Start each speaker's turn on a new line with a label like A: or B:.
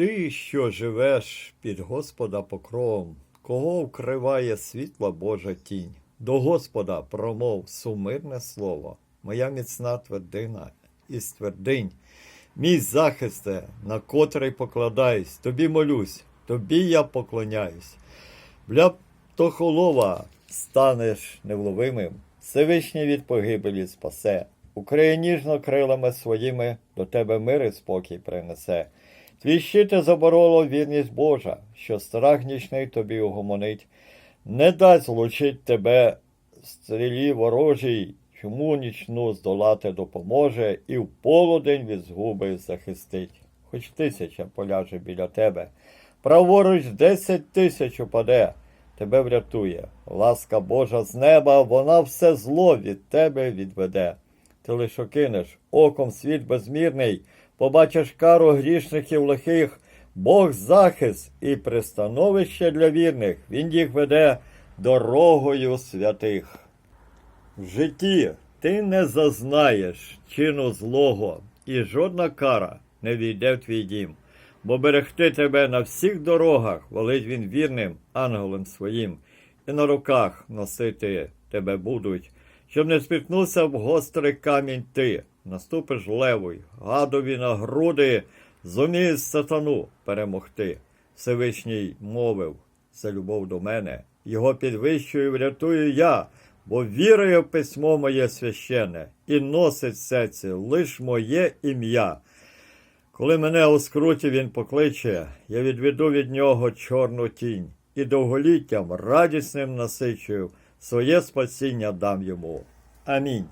A: Ти, що живеш під Господа покровом, кого вкриває світла Божа тінь, до Господа промов сумирне слово, моя міцна твердина із твердинь, мій захисте, на котрий покладаюсь, тобі молюсь, тобі я поклоняюсь. Бля птохолова станеш невловимим, Всевишній від погибелі спасе, Укриє ніжно крилами своїми, до тебе мир і спокій принесе. Твій щити забороло вірність Божа, що страх нічний тобі угомонить, не дасть злучить тебе стрілі ворожій, чому нічну здолати допоможе, і в полудень від згуби захистить. Хоч тисяча поляже біля тебе, праворуч десять тисяч упаде, тебе врятує. Ласка Божа з неба, вона все зло від тебе відведе. Ти лиш окинеш оком світ безмірний, побачиш кару грішників лихих, Бог захист і пристановище для вірних, Він їх веде дорогою святих. В житті ти не зазнаєш чину злого, і жодна кара не війде в твій дім, бо берегти тебе на всіх дорогах волить він вірним ангелом своїм, і на руках носити тебе будуть, щоб не спіткнувся в гострий камінь ти, наступиш левой, гадові на груди, зумієш сатану перемогти. Всевишній мовив за любов до мене, його підвищую врятую я, бо вірою в письмо моє священне, і носить в серці лиш моє ім'я. Коли мене у скруті він покличе, я відведу від нього чорну тінь, і довголіттям радісним насичую, своє спасіння дам йому. Амінь.